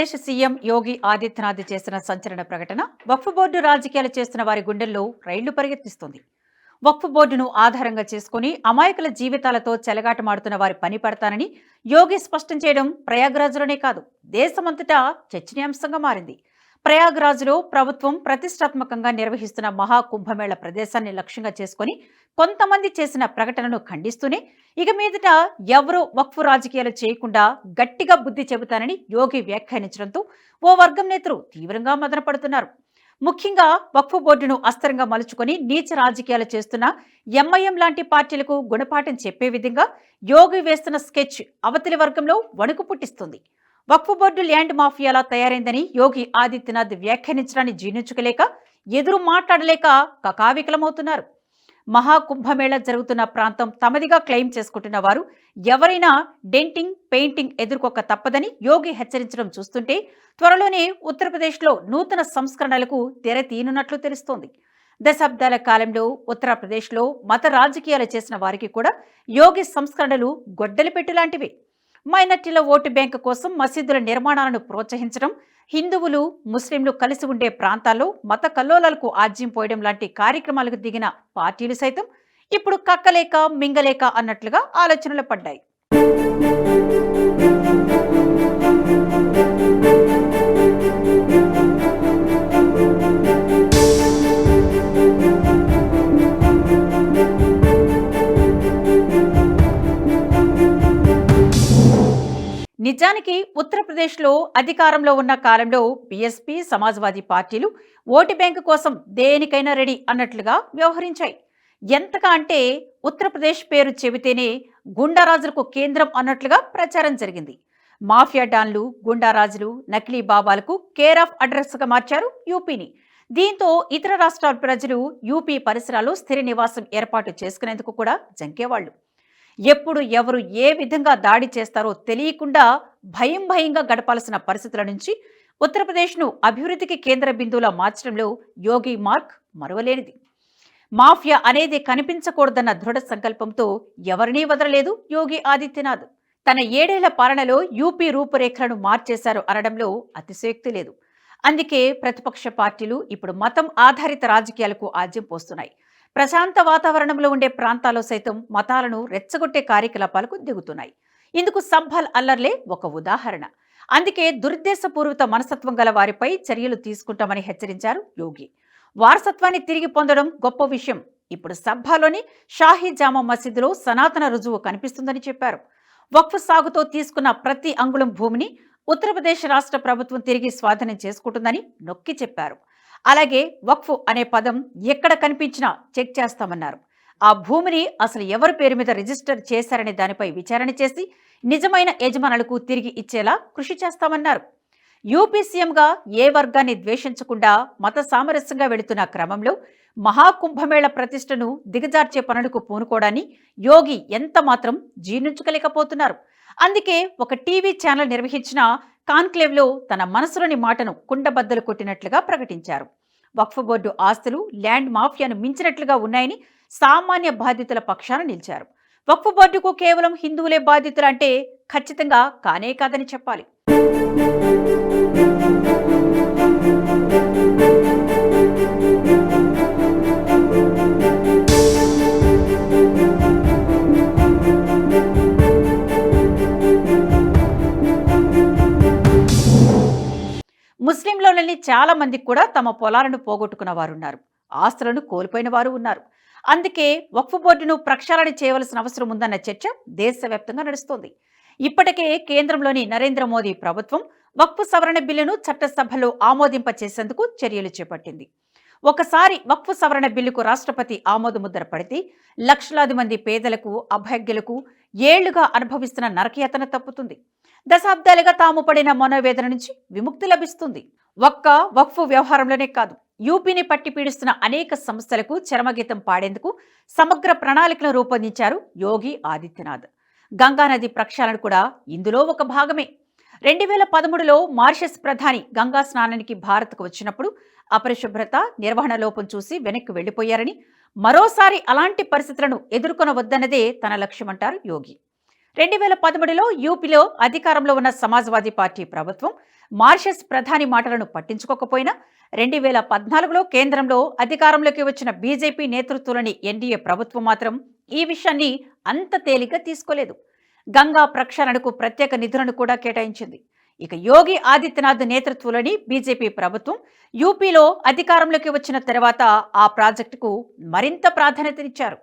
Andhra Pradesh CM Yogi Adityanath చేసిన సంచలన ప్రకటన వక్ఫ్ బోర్డు రాజకీయాలు చేస్తున్న వారి గుండెల్లో రైళ్ళు పరిగెత్తిస్తుంది. వక్ఫ్ బోర్డును ఆధారంగా చేసుకుని అమాయకుల జీవితాలతో చెలగాటమాడుతున్న వారి పని పడతానని యోగి స్పష్టం చేయడం ప్రయాగ్రాజ్లోనే కాదు దేశమంతటా చర్చనీయాంశంగా మారింది. ప్రయాగ్రాజ్లో ప్రభుత్వం ప్రతిష్టాత్మకంగా నిర్వహిస్తున్న మహా కుంభమేళ ప్రదేశాన్ని లక్ష్యంగా చేసుకుని కొంతమంది చేసిన ప్రకటనను ఖండిస్తూనే ఇక మీదట ఎవరూ వక్ఫ్ రాజకీయాలు చేయకుండా గట్టిగా బుద్ధి చెబుతానని యోగి వ్యాఖ్యానించడంతో ఓ వర్గం నేతలు తీవ్రంగా మదనపడుతున్నారు. ముఖ్యంగా వక్ఫ్ బోర్డును అస్త్రంగా మలుచుకొని నీచ రాజకీయాలు చేస్తున్న ఎంఐఎం లాంటి పార్టీలకు గుణపాఠం చెప్పే విధంగా యోగి వేస్తున్న స్కెచ్ అవతలి వర్గంలో వణుకు పుట్టిస్తుంది. వక్ఫ్ బోర్డు ల్యాండ్ మాఫియాలా తయారైందని యోగి ఆదిత్యనాథ్ వ్యాఖ్యానించడాన్ని జీర్ణించుకోలేక ఎదురు మాట్లాడలేక కకావికలమవుతున్నారు. మహాకుంభమేళ జరుగుతున్న ప్రాంతం తమదిగా క్లెయిమ్ చేసుకుంటున్న వారు ఎవరైనా డెంటింగ్ పెయింటింగ్ ఎదుర్కోక తప్పదని యోగి హెచ్చరించడం చూస్తుంటే త్వరలోనే ఉత్తరప్రదేశ్లో నూతన సంస్కరణలకు తెర తీనున్నట్లు తెలుస్తోంది. దశాబ్దాల కాలంలో ఉత్తరప్రదేశ్లో మత రాజకీయాలు చేసిన వారికి కూడా యోగి సంస్కరణలు గొడ్డలిపెట్టు లాంటివి. మైనార్టీల ఓటు బ్యాంకు కోసం మసీదుల నిర్మాణాలను ప్రోత్సహించడం హిందువులు ముస్లింలు కలిసి ఉండే ప్రాంతాల్లో మత కల్లోలాలకు ఆజ్యం పోయడం లాంటి కార్యక్రమాలకు దిగిన పార్టీలు సైతం ఇప్పుడు కక్కలేక మింగలేక అన్నట్లుగా ఆలోచనలు పడ్డాయి. నిజానికి ఉత్తరప్రదేశ్లో అధికారంలో ఉన్న కాలంలో బీఎస్పీ సమాజ్వాదీ పార్టీలు ఓటు బ్యాంకు కోసం దేనికైనా రెడీ అన్నట్లుగా వ్యవహరించాయి. ఎంతగా అంటే ఉత్తరప్రదేశ్ పేరు చెబితేనే గుండారాజులకు కేంద్రం అన్నట్లుగా ప్రచారం జరిగింది. మాఫియా డాన్లు గుండారాజులు నకిలీ బాబాలకు కేర్ ఆఫ్ అడ్రస్గా మార్చారు యూపీని. దీంతో ఇతర రాష్ట్రాల ప్రజలు యూపీ పరిసరాల్లో స్థిర నివాసం ఏర్పాటు చేసుకునేందుకు కూడా జంకేవాళ్ళు ఎప్పుడు ఎవరు ఏ విధంగా దాడి చేస్తారో తెలియకుండా భయం భయంగా గడపాల్సిన పరిస్థితుల నుంచి ఉత్తరప్రదేశ్ను అభివృద్ధికి కేంద్ర బిందువులా మార్చడంలో యోగి మార్క్ మరువలేనిది. మాఫియా అనేది కనిపించకూడదన్న దృఢ సంకల్పంతో ఎవరినీ వదలలేదు యోగి ఆదిత్యనాథ్. తన ఏడేళ్ళ పాలనలో యూపీ రూపురేఖలను మార్చేశారు అనడంలో అతిశయోక్తి లేదు. అందుకే ప్రతిపక్ష పార్టీలు ఇప్పుడు మతం ఆధారిత రాజకీయాలకు ఆజ్యం పోస్తున్నాయి. ప్రశాంత వాతావరణంలో ఉండే ప్రాంతాల్లో సైతం మతాలను రెచ్చగొట్టే కార్యకలాపాలకు దిగుతున్నాయి. ఇందుకు సంభల్ అల్లర్లే ఒక ఉదాహరణ. అందుకే దురుద్దేశపూర్వక మనస్తత్వం గల వారిపై చర్యలు తీసుకుంటామని హెచ్చరించారు యోగి. వారసత్వాన్ని తిరిగి పొందడం గొప్ప విషయం. ఇప్పుడు సభలోని షాహీ జామా మసీదులో సనాతన రుజువు కనిపిస్తుందని చెప్పారు. వక్ఫ్ సాగుతో తీసుకున్న ప్రతి అంగుళం భూమిని ఉత్తరప్రదేశ్ రాష్ట్ర ప్రభుత్వం తిరిగి స్వాధీనం చేసుకుంటుందని నొక్కి చెప్పారు. అలాగే వక్ఫ్ అనే పదం ఎక్కడ కనిపించినా చెక్ చేస్తామన్నారు. ఆ భూమిని అసలు ఎవరి పేరు మీద రిజిస్టర్ చేశారనే దానిపై విచారణ చేసి నిజమైన యజమానులకు తిరిగి ఇచ్చేలా కృషి చేస్తామన్నారు. యూపీ సీఎంగా ఏ వర్గాన్ని ద్వేషించకుండా మత సామరస్యంగా వెళుతున్న క్రమంలో మహాకుంభమేళ ప్రతిష్టను దిగజార్చే పనులకు పూనుకోవడాన్ని యోగి ఎంత మాత్రం జీర్ణించుకోలేకపోతున్నారు అందుకే ఒక టీవీ ఛానల్ నిర్వహించిన కాన్క్లేవ్లో తన మనసులోని మాటను కుండబద్దలు కొట్టినట్లుగా ప్రకటించారు. వక్ఫ్ బోర్డు ఆస్తులు ల్యాండ్ మాఫియాను మించినట్లుగా ఉన్నాయని సామాన్య బాధితుల పక్షాన నిలిచారు. వక్ఫ్ బోర్డుకు కేవలం హిందువులే బాధితులు అంటే ఖచ్చితంగా కానే కాదని చెప్పాలి. చాలామంది చాలా మందికి కూడా తమ పొలాలను పోగొట్టుకున్న వారు ఉన్నారు ఆస్తులను కోల్పోయిన వారు ఉన్నారు. అందుకే వక్ఫ్ బోర్డును ప్రక్షాళన చేయవలసిన అవసరం ఉందన్న చర్చ దేశవ్యాప్తంగా నడుస్తోంది. ఇప్పటికే కేంద్రంలోని నరేంద్ర మోదీ ప్రభుత్వం వక్ఫ్ సవరణ బిల్లును చట్టసభలో ఆమోదింప చేసేందుకు చర్యలు చేపట్టింది. ఒకసారి వక్ఫ్ సవరణ బిల్లుకు రాష్ట్రపతి ఆమోదముద్ర పడితే లక్షలాది మంది పేదలకు అభ్యర్థులకు ఏళ్ళుగా అనుభవిస్తున్న నరకయాతన తప్పుతుంది. దశాబ్దాలుగా తాము పడిన మనోవేదన నుంచి విముక్తి లభిస్తుంది. ఒక్క వక్ఫ్ వ్యవహారంలోనే కాదు యూపీని పట్టి పీడిస్తున్న అనేక సంస్థలకు చరమగీతం పాడేందుకు సమగ్ర ప్రణాళికను రూపొందించారు యోగి ఆదిత్యనాథ్. గంగానది ప్రక్షాళన కూడా ఇందులో ఒక భాగమే. రెండు వేల పదమూడులో మారిషస్ ప్రధాని గంగా స్నానానికి భారత్కు వచ్చినప్పుడు అపరిశుభ్రత నిర్వహణ లోపం చూసి వెనక్కి వెళ్ళిపోయారని మరోసారి అలాంటి పరిస్థితులను ఎదుర్కొనవద్దన్నదే తన లక్ష్యమంటారు యోగి. రెండు వేల పదమూడులో యూపీలో అధికారంలో ఉన్న సమాజ్వాదీ పార్టీ ప్రభుత్వం మార్షస్ ప్రధాని మాటలను పట్టించుకోకపోయినా రెండు వేల పద్నాలుగులో కేంద్రంలో అధికారంలోకి వచ్చిన బీజేపీ నేతృత్వంలోని ఎన్డీఏ ప్రభుత్వం మాత్రం ఈ విషయాన్ని అంత తేలిగ్గా తీసుకోలేదు. గంగా ప్రక్షాళనకు ప్రత్యేక నిధులను కూడా కేటాయించింది. ఇక యోగి ఆదిత్యనాథ్ నేతృత్వంలోని బీజేపీ ప్రభుత్వం యూపీలో అధికారంలోకి వచ్చిన తర్వాత ఆ ప్రాజెక్టుకు మరింత ప్రాధాన్యతనిచ్చారు.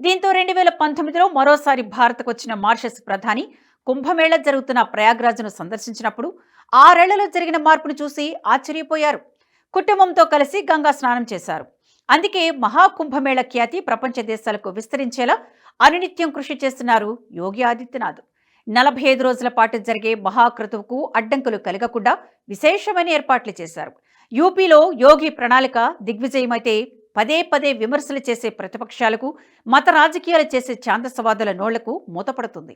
దీంతో రెండు వేల పంతొమ్మిదిలో మరోసారి భారత్కు వచ్చిన మారిషస్ ప్రధాని కుంభమేళ జరుగుతున్న ప్రయాగ్రాజ్ను సందర్శించినప్పుడు ఆరేళ్ళలో జరిగిన మార్పును చూసి ఆశ్చర్యపోయారు. కుటుంబంతో కలిసి గంగా స్నానం చేశారు. అందుకే మహాకుంభమేళ ఖ్యాతి ప్రపంచ దేశాలకు విస్తరించేలా అనునిత్యం కృషి చేస్తున్నారు యోగి ఆదిత్యనాథ్. నలభై ఐదు రోజుల పాటు జరిగే మహాకృతువుకు అడ్డంకులు కలగకుండా విశేషమైన ఏర్పాట్లు చేశారు. యూపీలో యోగి ప్రణాళిక దిగ్విజయమైతే పదే పదే విమర్శలు చేసే ప్రతిపక్షాలకు మత రాజకీయాలు చేసే ఛాందసవాదుల నోళ్ళకు మూతపడుతుంది.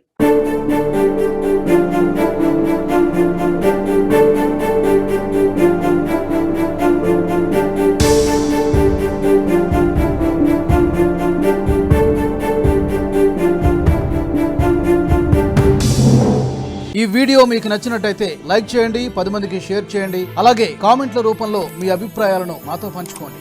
ఈ వీడియో మీకు నచ్చినట్టయితే లైక్ చేయండి పది మందికి షేర్ చేయండి అలాగే కామెంట్ల రూపంలో మీ అభిప్రాయాలను మాతో పంచుకోండి.